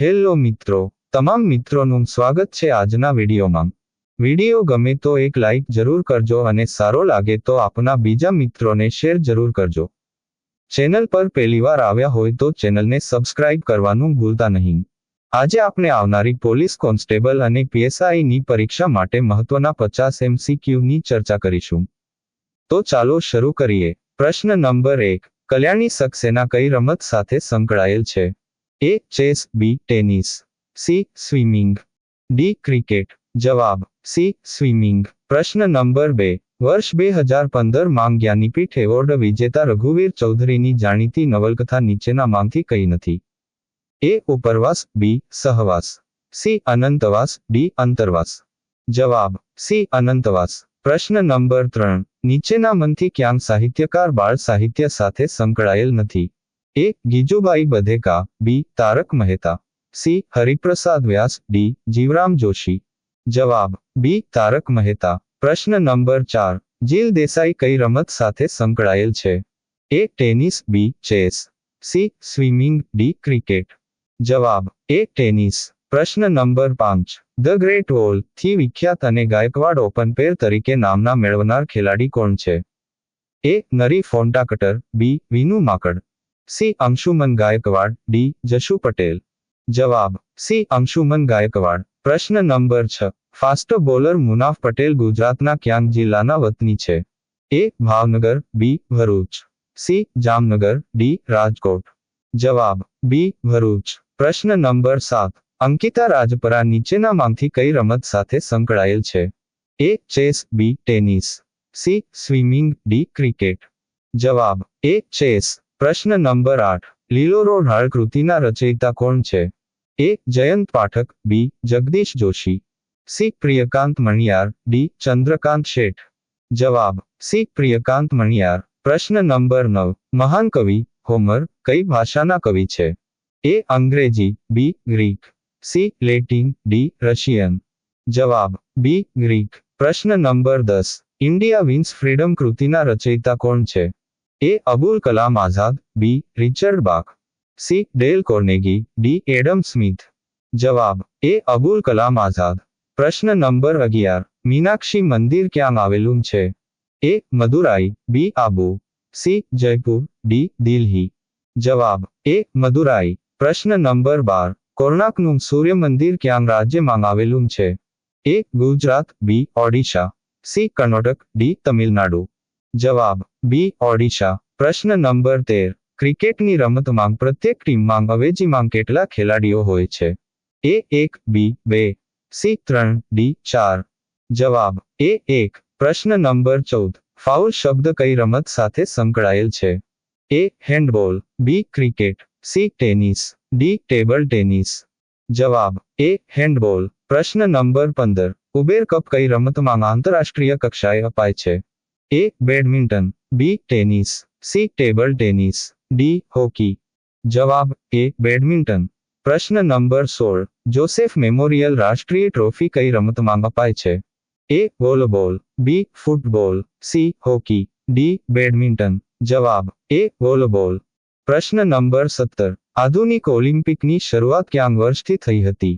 Hello મિત્રો, તમામ મિત્રોનું સ્વાગત છે આજના વિડીયોમાં. વીડિયો ગમે તો એક લાઇક જરૂર કરજો અને સારો લાગે તો આપના બીજા મિત્રોને શેર જરૂર કરજો. ચેનલ પર પહેલીવાર આવ્યા હોય તો ચેનલને સબસ્ક્રાઇબ કરવાનું ભૂલતા નહીં. આજે આપણે આવનારી પોલીસ કોન્સ્ટેબલ અને પીએસઆઈની પરીક્ષા માટે મહત્વના પચાસની ચર્ચા કરીશું. તો ચાલો શરૂ કરીએ. પ્રશ્ન નંબર એક, કલ્યાણી સક્સેના કઈ રમત સાથે સંકળાયેલ છે? A chess B tennis. C swimming. D cricket. જવાબ. C swimming. પ્રશ્ન નંબર બે. વર્ષ બે હજાર પંદરમાં જ્ઞાનીપીઠ એવોર્ડ વિજેતા રઘુવીર ચૌધરીની જાણીતી નવલકથા નીચેના માંથી કઈ નથી. એ ઉપરવાસ, બી સહવાસ. સી અનંતવાસ, ડી અંતરવાસ. જવાબ. સી અનંતવાસ. પ્રશ્ન નંબર ત્રણ. નીચેના મનથી ક્યાંક સાહિત્યકાર બાળ સાહિત્ય સાથે સંકળાયેલ નથી. A ગીજુબાઈ Badheka, B, Tarak Mehta, C, Hariprasad Vyas, D, Jivram Joshi. જવાબ, બી, તારક મહેતા. પ્રશ્ન નંબર ચાર, જીલ દેસાઈ કઈ રમત સાથે સંકળાયેલ છે? A, tennis, B, chess. C, swimming, D, cricket. જવાબ, એ, ટેનિસ. પ્રશ્ન નંબર પાંચ, ધ ગ્રેટ વોલથી વિખ્યાત અને ગાયકવાડ ઓપન પેર તરીકે નામના મેળવનાર ખેલાડી કોણ છે? A, Nari Contractor, B, Vinoo Mankad. C Anshuman Gaekwad D Jashu Patel જવાબ સી અંશુમન ગાયકવાડ પ્રશ્ન નંબર છ. ફાસ્ટ બોલર મુનાફ પટેલ ગુજરાતના ક્યાંક જિલ્લાના વતની છે. A Bhavnagar. B Bharuch. C Jamnagar. D Rajkot. જવાબ. બી ભરૂચ. પ્રશ્ન નંબર સાત. અંકિતા રાજપરા નીચેનામાંથી કઈ રમત સાથે સંકળાયેલ છે? A chess. B tennis. C swimming. D cricket. જવાબ. A chess. પ્રશ્ન નંબર આઠ. લીલો રોડ હાળ કૃતિના રચયિતા કોણ છે? A. Jayant Pathak. B. Jagdish Joshi. C. Priyakant Maniyar. D. Chandrakant Sheth. જવાબ. સી. પ્રિયકાંત મણિયાર. પ્રશ્ન નંબર નવ. મહાન કવિ, હોમર, કઈ ભાષાના કવિ છે? A. Angrezi. B. Greek. C. Latin. D. Russian. જવાબ. બી. ગ્રીક. પ્રશ્ન નંબર દસ. ઇન્ડિયા વિન્સ ફ્રીડમ કૃતિના રચયિતા કોણ છે? A Abul Kalam Azad, B, Richard Bach, C, Dale Carnegie, D, Adam Smith. જવાબ, એ અબુલ કલામ આઝાદ. પ્રશ્ન નંબર અગિયાર, મીનાક્ષી મંદિર ક્યાં આવેલું છે? A, Madurai, B, Abu, C, Jaipur, D, Delhi. જવાબ, એ, મદુરાઈ. પ્રશ્ન નંબર બાર, કોર્ણાકનું સૂર્ય મંદિર ક્યાં રાજ્યમાં આવેલું છે? A, Gujarat, B, Odisha, C, Karnataka, D, Tamil Nadu. જવાબ, બી, ઓડિશા. પ્રશ્ન નંબર તેર. ક્રિકેટની રમતમાં પ્રત્યેક ટીમમાં અવેજીમાં કેટલા ખેલાડીઓ હોય છે? એ એક, બી, બે, સી, ત્રણ, ડી, ચાર. જવાબ, એ એક. પ્રશ્ન નંબર ચૌદ. ફાઉલ શબ્દ કઈ રમત સાથે સંકળાયેલ છે? A, handball. B, cricket. C, tennis. D, table tennis. જવાબ, એ, હેન્ડબોલ. પ્રશ્ન નંબર પંદર. ઉબેર કપ કઈ રમતમાં આંતરરાષ્ટ્રીય કક્ષાએ અપાય છે? A badminton B tennis C table tennis D hockey જવાબ એ બેડમિન્ટન પ્રશ્ન નંબર સોળ જોસેફ મેમોરિયલ રાષ્ટ્રીય ટ્રોફી કઈ રમતમાં અપાય છે A volleyball B football C hockey D badminton જવાબ એ વોલીબોલ પ્રશ્ન નંબર સત્તર આધુનિક ઓલિમ્પિકની શરૂઆત ક્યાં વર્ષથી થઈ હતી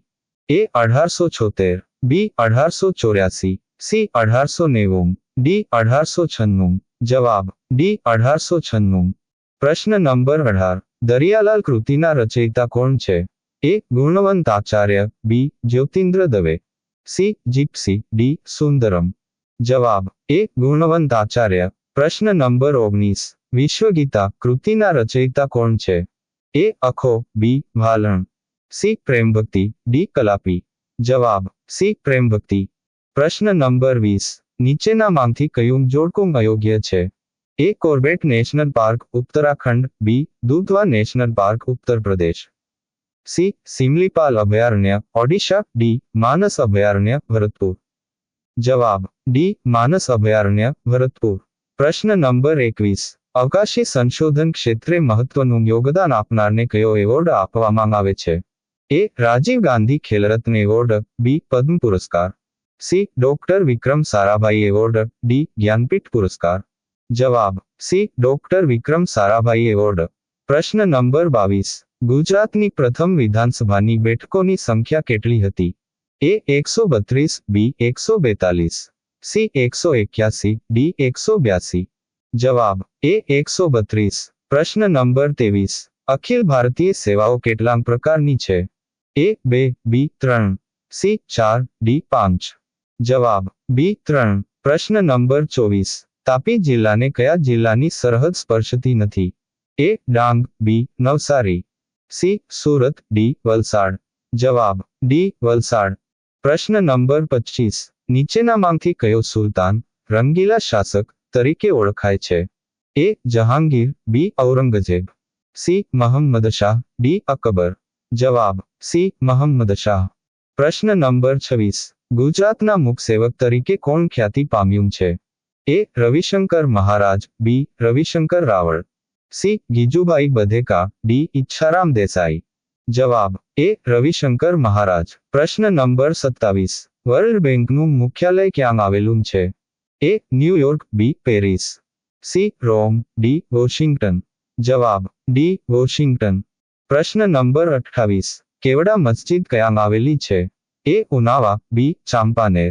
એ અઢારસો છોતેર બી અઢારસો ચોર્યાસી સી અઢારસો નેવું ડી અઢારસો છન્નું. જવાબ, ડી અઢારસો છન્નું. પ્રશ્ન નંબર અઢાર. દરિયાલાલ કૃતિના રચયિતા કોણ છે? A, Gunvant Acharya, B, Jyotindra Dave. C, Gypsy, D, Sundaram. જવાબ, એ, ગુણવંત આચાર્ય. પ્રશ્ન નંબર ઓગણીસ. વિશ્વગીતા, કૃતિના રચયિતા કોણ છે? A, Akho, B, Bhalan. C, Prembhakti, D, Kalapi. જવાબ, સી, પ્રેમભક્તિ. પ્રશ્ન નંબર વીસ. નીચેનામાંથી કયું જોડકું અયોગ્ય છે? A Corbett national park, Uttarakhand. B Dudhwa national park, Uttar Pradesh. C Similipal અભયારણ્ય. ઓડિશા. ડી માનસ અભયારણ્ય, ભરતપુર. જવાબ. ડી માનસ અભયારણ્ય, ભરતપુર. પ્રશ્ન નંબર એકવીસ. અવકાશી સંશોધન ક્ષેત્રે મહત્વનું યોગદાન આપનારને કયો એવોર્ડ આપવામાં આવે છે? A Rajiv Gandhi Khel Ratna award. B Padma પુરસ્કાર. C doctor Vikram Sarabhai award D Jnanpith પુરસ્કાર જવાબ C doctor Vikram Sarabhai award પ્રશ્ન નંબર બાવીસ ગુજરાતની પ્રથમ વિધાનસભાની બેઠકોની સંખ્યા કેટલી હતી? એ એકસો બત્રીસ બી એકસો બેતાલીસ સી એકસો એક્યાસી ડી એકસો બ્યાસી. જવાબ. એ એકસો બત્રીસ. પ્રશ્ન નંબર ત્રેવીસ. અખિલ ભારતીય સેવાઓ કેટલાક પ્રકારની છે? એ બે બી ત્રણ સી ચાર ડી પાંચ. જવાબ બી ત્રણ. પ્રશ્ન નંબર ચોવીસ. તાપી જિલ્લાને કયા જિલ્લાની સરહદ સ્પર્શતી નથી? A Dang. B Navsari. C Surat. D Valsad. જવાબ ડી વલસાડ. પ્રશ્ન નંબર પચીસ. નીચેનામાંથી કયો સુલતાન રંગીલા શાસક તરીકે ઓળખાય છે? A Jahangir. B Aurangzeb. C Mohammad Shah. D Akbar. જવાબ સી મહમ્મદ શાહ. પ્રશ્ન નંબર છવ્વીસ. ગુજરાતના મુખસેવક તરીકે કોણ ખ્યાતિ પામ્યું છે? A. Ravishankar Maharaj, B. Ravishankar Raval, C. Gijubhai Badheka, D. Ichchharam Desai. જવાબ, એ. રવિશંકર મહારાજ. પ્રશ્ન નંબર સત્તાવીસ. વર્લ્ડ બેંકનું મુખ્યાલય ક્યાં આવેલું છે? A. New York B. Paris. C. Rome, D. Washington. જવાબ, ડી. વોશિંગ્ટન. પ્રશ્ન નંબર અઠ્ઠાવીસ. કેવડા મસ્જિદ ક્યાં આવેલી છે? A Unava B Champaner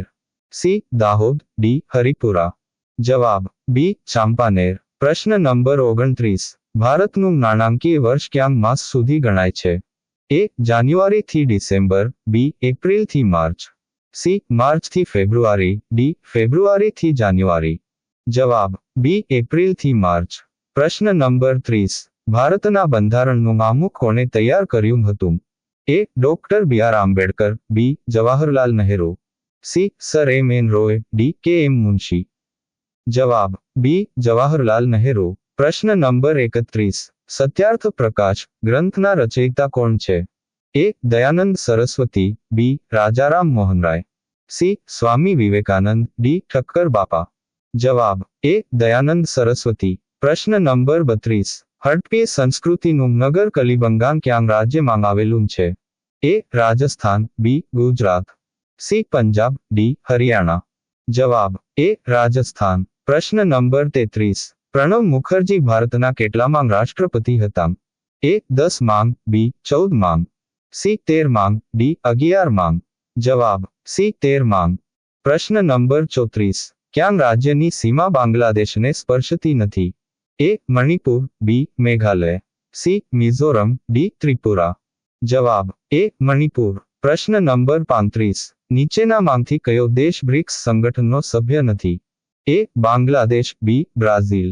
C Dahod D Haripura જવાબ બી ચાંપાનેર પ્રશ્ન નંબર ઓગણત્રીસ. ભારતનું નાણાંકીય વર્ષ ક્યાં માસ સુધી ગણાય છે? એ જાન્યુઆરી થી ડિસેમ્બર. બી એપ્રિલથી માર્ચ. સી માર્ચથી ફેબ્રુઆરી. ડી ફેબ્રુઆરી થી જાન્યુઆરી. જવાબ બી એપ્રિલથી માર્ચ. પ્રશ્ન નંબર ત્રીસ. ભારતના બંધારણનું આમુખ કોણે તૈયાર કર્યું હતું? A doctor B R Ambedkar, B Jawaharlal Nehru, C sir M N Roy, D K M Munshi. જવાબ, બી જવાહરલાલ નહેરુ, પ્રશ્ન નંબર એકત્રીસ, સત્યાર્થ પ્રકાશ, ગ્રંથના રચયિતા કોણ છે? A Dayanand Saraswati, B Rajaram Mohanray, C Swami Vivekananda, D Thakkar Bapa. જવાબ, એ દયાનંદ સરસ્વતી, પ્રશ્ન નંબર બત્રીસ હડપી સંસ્કૃતિનું નગર કલિબંગાન ક્યાંગ રાજ્યમાં આવેલું છે. A Rajasthan, B Gujarat. C Punjab, D Haryana. જવાબ, એ રાજસ્થાન. પ્રશ્ન નંબર તેત્રીસ. પ્રણવ મુખર્જી ભારતના કેટલામાં રાષ્ટ્રપતિ હતા? એ દસ માંગ, બી ચૌદ માંગ. સી તેર માંગ, ડી અગિયાર માંગ. જવાબ, સી તેર માંગ. પ્રશ્ન નંબર ચોત્રીસ. ક્યાંગ રાજ્યની સીમા બાંગ્લાદેશને સ્પર્શતી નથી. A Manipur B Meghalaya C Mizoram D Tripura જવાબ એ મણિપુર પ્રશ્ન નંબર પાંત્રીસ નીચેનામાંથી કયો દેશ બ્રિક્સ સંગઠનનો સભ્ય નથી A Bangladesh B Brazil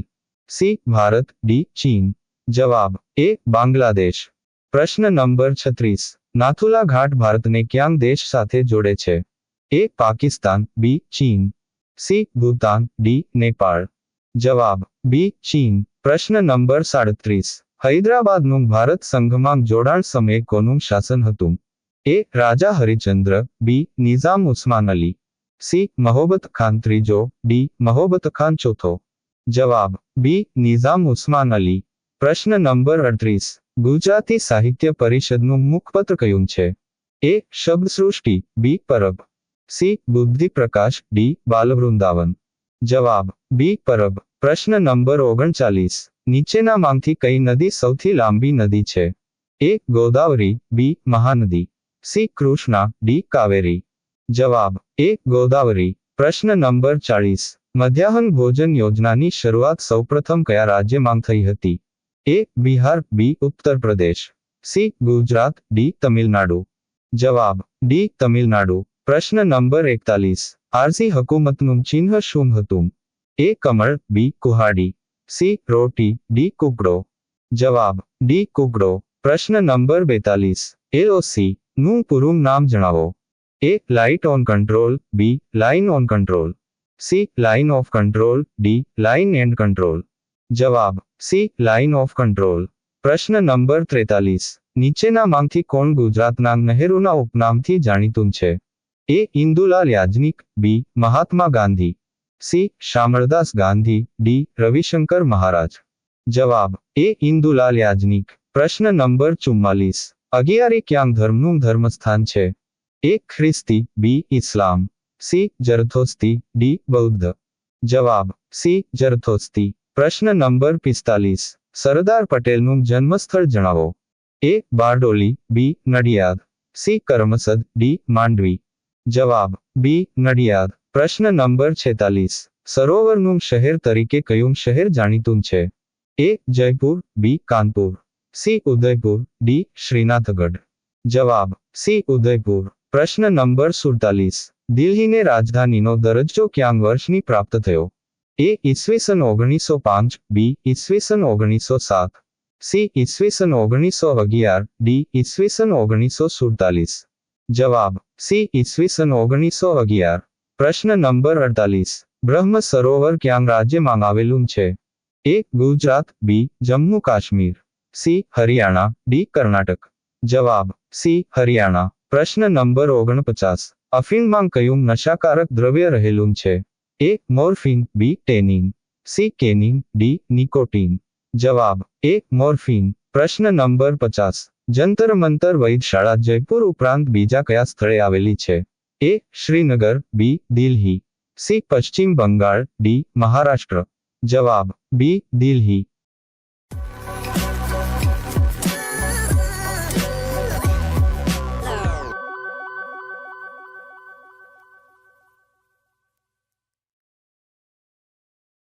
C Bharat D ચીન જવાબ એ બાંગ્લાદેશ પ્રશ્ન નંબર છત્રીસ નાથુલા ઘાટ ભારતને ક્યાં દેશ સાથે જોડે છે એ પાકિસ્તાન બી ચીન સી ભૂતાન ડી નેપાળ જવાબ બી, ચીન. પ્રશ્ન નંબર સાડત્રીસ. હૈદરાબાદનું ભારત સંઘમાં જોડાણ સમયે કોનું શાસન હતું? A, Raja Harichandra, B, Nizam Usman Ali. C, Mahobat Khan ત્રીજો. ડી, મહોબત ખાન ચોથો. જવાબ બી, નિઝામ ઉસ્માન અલી. પ્રશ્ન નંબર અડત્રીસ. ગુજરાતી સાહિત્ય પરિષદનું મુખપત્ર કયું છે? એ, શબ્દસૃષ્ટિ, બી, પરબ. સી બુદ્ધિ પ્રકાશ ડી, બાલવૃંદાવન. જવાબ બી, પરબ. પ્રશ્ન નંબર ઓગણચાલીસ. નીચેનામાંથી કઈ નદી સૌથી લાંબી નદી છે? A, Godavari. B, Mahanadi. C, Krishna. D, Kaveri. જવાબ, એ, ગોદાવરી. પ્રશ્ન નંબર ચાળીસ. મધ્યાહન ભોજન યોજનાની શરૂઆત સૌપ્રથમ કયા રાજ્યમાં થઈ હતી? એ, Bihar. B, Uttar Pradesh. C, Gujarat. D, Tamil Nadu. જવાબ, ડી, તમિલનાડુ. પ્રશ્ન નંબર એકતાલીસ. આરસી હકુમતનું ચિહ્ન શું હતું? એ કમળ બી કુહાડી સી રોટી ડી કુકડો જવાબ ડી કુકડો પ્રશ્ન નંબર બેતાલીસ એઓસી નું પૂરું નામ જણાવો A light on control B line on control C line of control D line and control જવાબ સી લાઇન ઓફ કંટ્રોલ પ્રશ્ન નંબર ત્રેતાલીસ નીચેના માંથી કોણ ગુજરાતના નહેરુના ઉપનામથી જાણીતું છે? A Indulal Yagnik B Mahatma Gandhi. C. Shamaldas Gandhi, D. Ravishankar Maharaj. જવાબ, એ ઇન્દુલાલ યાજ્ઞિક. પ્રશ્ન નંબર ચુમ્માલીસ. અગિયારી ક્યાં ધર્મનું ધર્મસ્થાન છે? એ ખ્રિસ્તી, બી. ઇસ્લામ. સી. જરથોસ્તી, ડી. બૌદ્ધ. જવાબ, સી. જરથોસ્તી. પ્રશ્ન નંબર પિસ્તાલીસ. સરદાર પટેલનું જન્મસ્થળ જણાવો. A. Bardoli, B. Nadiad. C. Karamsad, D. Mandvi. જવાબ, બી. નડિયાદ. પ્રશ્ન નંબર છેતાલીસ. સરોવરનું શહેર તરીકે કયું શહેર જાણીતું છે? A Jaipur, B Kanpur, C Udaipur, D Shrinathgadh. જવાબ, સી ઉદયપુર. પ્રશ્ન નંબર સુડતાલીસ. દિલ્હીને રાજધાનીનો દરજ્જો ક્યાં વર્ષની પ્રાપ્ત થયો? એ ઈસવીસન ઓગણીસો પાંચ, બી ઈસવીસન ઓગણીસો સાત, સી ઈસવીસન ઓગણીસો અગિયાર, ડી ઈસવીસન ઓગણીસો સુડતાલીસ. જવાબ, સી ઈસવીસન ઓગણીસો અગિયાર. પ્રશ્ન નંબર અડતાલીસ. બ્રહ્મ સરોવર ક્યાં રાજ્યમાં આવેલું છે? A, Gujarat, B, Jammu Kashmir. C, Haryana, D, Karnataka. જવાબ, સી, હરિયાણા. પ્રશ્ન નંબર ઓગણપચાસ. અફીણમાં કયું નશાકારક દ્રવ્ય રહેલું છે? A, morphine, B, tannin. C, Kenin, D, nicotine. જવાબ, એ, મોર્ફિન. પ્રશ્ન નંબર પચાસ. જંતર મંતર વૈદશાળા જયપુર ઉપરાંત બીજા કયા સ્થળે આવેલી છે? A Srinagar B Delhi. C Paschim Bangal D Maharashtra. જવાબ બી દિલ્હી.